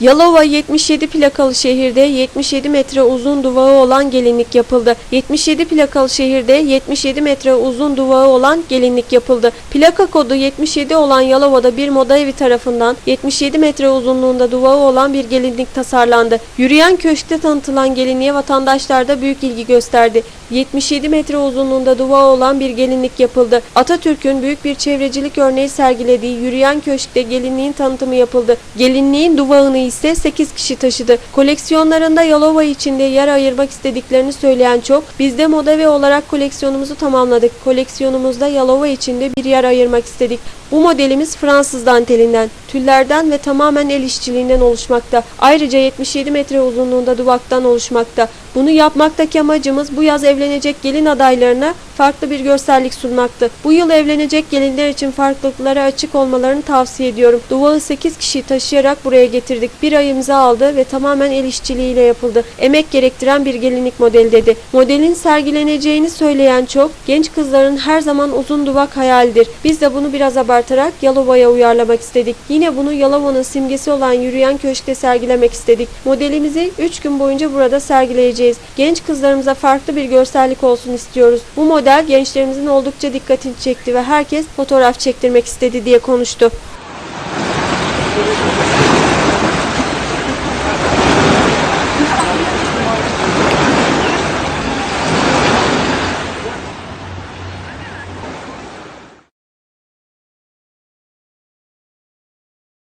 Yalova 77 plakalı şehirde 77 metre uzun duvağı olan gelinlik yapıldı. 77 plakalı şehirde 77 metre uzun duvağı olan gelinlik yapıldı. Plaka kodu 77 olan Yalova'da bir moda evi tarafından 77 metre uzunluğunda duvağı olan bir gelinlik tasarlandı. Yürüyen köşkte tanıtılan gelinliğe vatandaşlar da büyük ilgi gösterdi. 77 metre uzunluğunda duvağı olan bir gelinlik yapıldı. Atatürk'ün büyük bir çevrecilik örneği sergilediği yürüyen köşkte gelinliğin tanıtımı yapıldı. Gelinliğin duvağını ise 8 kişi taşıdı. Koleksiyonlarında Yalova içinde yer ayırmak istediklerini söyleyen çok, biz de moda ve olarak koleksiyonumuzu tamamladık. Koleksiyonumuzda Yalova içinde bir yer ayırmak istedik. Bu modelimiz Fransız dantelinden, tüllerden ve tamamen el işçiliğinden oluşmakta. Ayrıca 77 metre uzunluğunda duvaktan oluşmakta. Bunu yapmaktaki amacımız bu yaz evlenecek gelin adaylarına farklı bir görsellik sunmaktı. Bu yıl evlenecek gelinler için farklılıklara açık olmalarını tavsiye ediyorum. Duvağı 8 kişi taşıyarak buraya getirdik. Bir ay imza aldı ve tamamen el işçiliğiyle yapıldı. Emek gerektiren bir gelinlik modeli dedi. Modelin sergileneceğini söyleyen çok, genç kızların her zaman uzun duvak hayalidir. Biz de bunu biraz abartarak Yalova'ya uyarlamak istedik. Yine bunu Yalova'nın simgesi olan yürüyen köşkte sergilemek istedik. Modelimizi 3 gün boyunca burada sergileyeceğiz. Genç kızlarımıza farklı bir görsellik olsun istiyoruz. Bu model gençlerimizin oldukça dikkatini çekti ve herkes fotoğraf çektirmek istedi diye konuştu.